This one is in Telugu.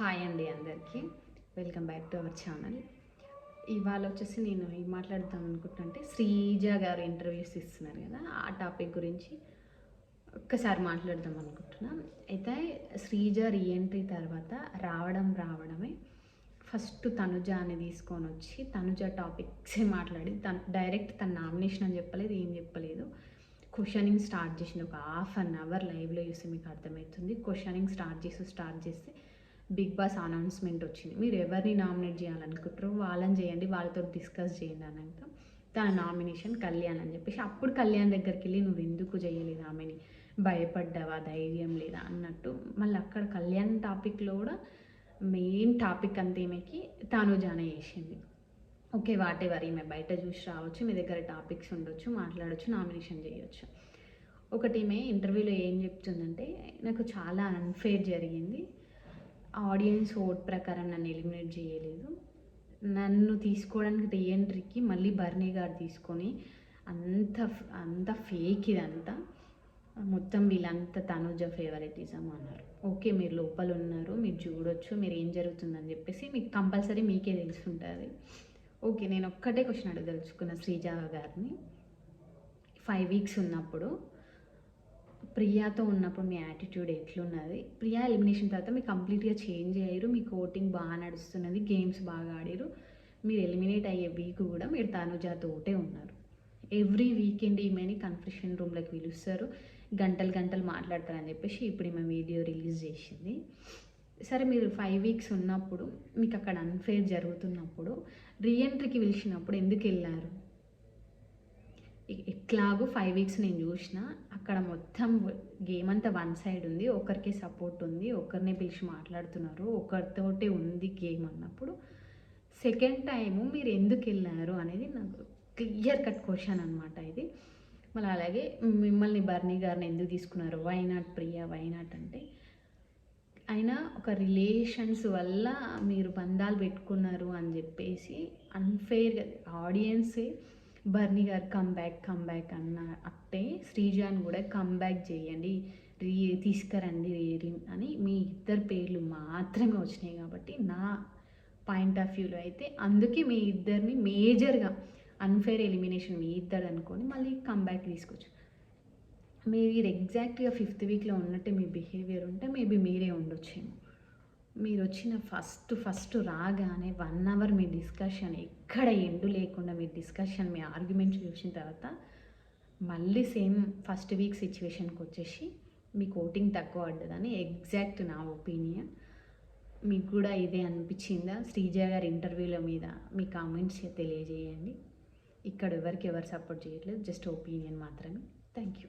హాయ్ అండి అందరికీ. Welcome back to our channel. ఇవాళ వచ్చేసి నేను ఏం మాట్లాడదాం అనుకుంటుంటే శ్రీజ గారు ఇంటర్వ్యూస్ ఇస్తున్నారు కదా ఆ టాపిక్ గురించి ఒక్కసారి మాట్లాడదాం అనుకుంటున్నాను అయితే శ్రీజ రీఎంట్రీ తర్వాత రావడం రావడమే. ఫస్ట్ తనుజ అని తీసుకొని వచ్చి తనుజ టాపిక్సే మాట్లాడి తను డైరెక్ట్ తన నామినేషన్ అని చెప్పలేదు ఏం చెప్పలేదు. క్వశ్చనింగ్ స్టార్ట్ చేసింది ఒక హాఫ్ అన్ అవర్ లైవ్లో చూస్తే మీకు అర్థమవుతుంది. క్వశ్చనింగ్ స్టార్ట్ చేసి స్టార్ట్ చేస్తే బిగ్ బాస్ అనౌన్స్మెంట్ వచ్చింది. మీరు ఎవరిని నామినేట్ చేయాలనుకుంటారో వాళ్ళని చేయండి వాళ్ళతో డిస్కస్ చేయండి అన్నాక తన నామినేషన్ కళ్యాణ్ అని చెప్పేసి అప్పుడు కళ్యాణ్ దగ్గరికి వెళ్ళి నువ్వు ఎందుకు చేయలేదు ఆమెని? భయపడ్డావా? ధైర్యం లేదా? అన్నట్టు మళ్ళీ అక్కడ కళ్యాణ్ టాపిక్లో కూడా మెయిన్ టాపిక్ అంతా ఈమెకి తాను జాన చేసింది. ఓకే వాట్ ఎవర్ ఈమె బయట చూసి రావచ్చు మీ దగ్గర టాపిక్స్ ఉండొచ్చు మాట్లాడొచ్చు నామినేషన్ చేయొచ్చు. ఒకటి ఈమె ఇంటర్వ్యూలో ఏం చెప్తుందంటే నాకు చాలా అన్ఫేర్ జరిగింది. ఆడియన్స్ ఓట్ ప్రకారం నన్ను ఎలిమినేట్ చేయలేదు. నన్ను తీసుకోవడానికి రీఎంట్రీకి మళ్ళీ బర్నీ గారు తీసుకొని అంత అంత ఫేక్ ఇదంతా. మొత్తం వీళ్ళంతా తనుజ ఫేవరెటిజం అన్నారు. ఓకే మీరు లోపల ఉన్నారు మీరు చూడొచ్చు మీరు ఏం జరుగుతుందని చెప్పేసి మీకు కంపల్సరీ మీకే తెలుసుంటుంది. ఓకే నేను ఒక్కటే క్వశ్చన్ అడగదలుచుకున్న శ్రీజ గారిని. ఫైవ్ వీక్స్ ఉన్నప్పుడు ప్రియాతో ఉన్నప్పుడు మీ యాటిట్యూడ్ ఎట్లున్నది? ప్రియా ఎలిమినేషన్ తర్వాత మీరు కంప్లీట్గా చేంజ్ అయ్యారు. మీకు కోటింగ్ బాగా నడుస్తున్నది. గేమ్స్ బాగా ఆడారు. మీరు ఎలిమినేట్ అయ్యే వీక్ కూడా మీరు తనుజాతోటే ఒకటే ఉన్నారు. ఎవ్రీ వీకెండ్ ఈమెని కన్ఫ్యూషన్ రూమ్లోకి పిలుస్తారు. గంటలు గంటలు మాట్లాడతారని చెప్పేసి ఇప్పుడు ఈమె వీడియో రిలీజ్ చేసింది. సరే మీరు ఫైవ్ వీక్స్ ఉన్నప్పుడు మీకు అక్కడ అన్ఫేర్ జరుగుతున్నప్పుడు రీఎంట్రీకి పిలిచినప్పుడు ఎందుకు వెళ్ళారు? ఎట్లాగో ఫైవ్ వీక్స్ నేను చూసిన అక్కడ మొత్తం గేమ్ అంతా వన్ సైడ్ ఉంది ఒకరికే సపోర్ట్ ఉంది ఒకరినే పిలిచి మాట్లాడుతున్నారు ఒకరితోటే ఉంది గేమ్ అన్నప్పుడు. సెకండ్ టైము మీరు ఎందుకు వెళ్ళారు అనేది నాకు క్లియర్ కట్ క్వశ్చన్ అనమాట ఇది. మళ్ళీ అలాగే మిమ్మల్ని బర్నీ గారిని ఎందుకు తీసుకున్నారు వైనాట్ ప్రియా వైనాట్ అంటే అయినా ఒక రిలేషన్స్ వల్ల మీరు బంధాలు పెట్టుకున్నారు అని చెప్పేసి అన్ఫెయిర్గా ఆడియన్సే బర్నీ గారు కమ్ బ్యాక్ కమ్ బ్యాక్ అన్న అట్టే శ్రీజాన్ కూడా కమ్ బ్యాక్ చేయండి రీ తీసుకురండి రీ అని మీ ఇద్దరు పేర్లు మాత్రమే వచ్చినాయి కాబట్టి నా పాయింట్ ఆఫ్ వ్యూలో అయితే అందుకే మీ ఇద్దరిని మేజర్గా అన్ఫేర్ ఎలిమినేషన్ మీ ఇద్దరు అనుకొని మళ్ళీ కమ్ బ్యాక్ తీసుకోవచ్చు మీరు ఎగ్జాక్ట్గా ఫిఫ్త్ వీక్లో ఉన్నట్టే మీ బిహేవియర్ ఉంటే మేబీ మీరే ఉండొచ్చేమో. మీరు వచ్చిన ఫస్ట్ ఫస్ట్ రాగానే వన్ అవర్ మీ డిస్కషన్ ఎక్కడ ఎండు లేకుండా మీ డిస్కషన్ మీ ఆర్గ్యుమెంట్ చూసిన తర్వాత మళ్ళీ సేమ్ ఫస్ట్ వీక్ సిచ్యువేషన్కి వచ్చేసి మీకు ఓటింగ్ తక్కువ పడ్డదని ఎగ్జాక్ట్ నా ఒపీనియన్ మీకు కూడా ఇదే అనిపించిందా? శ్రీజ గారి ఇంటర్వ్యూల మీద మీ కామెంట్స్ తెలియజేయండి. ఇక్కడ ఎవరికి ఎవరు సపోర్ట్ చేయట్లేదు జస్ట్ ఒపీనియన్ మాత్రమే. Thank you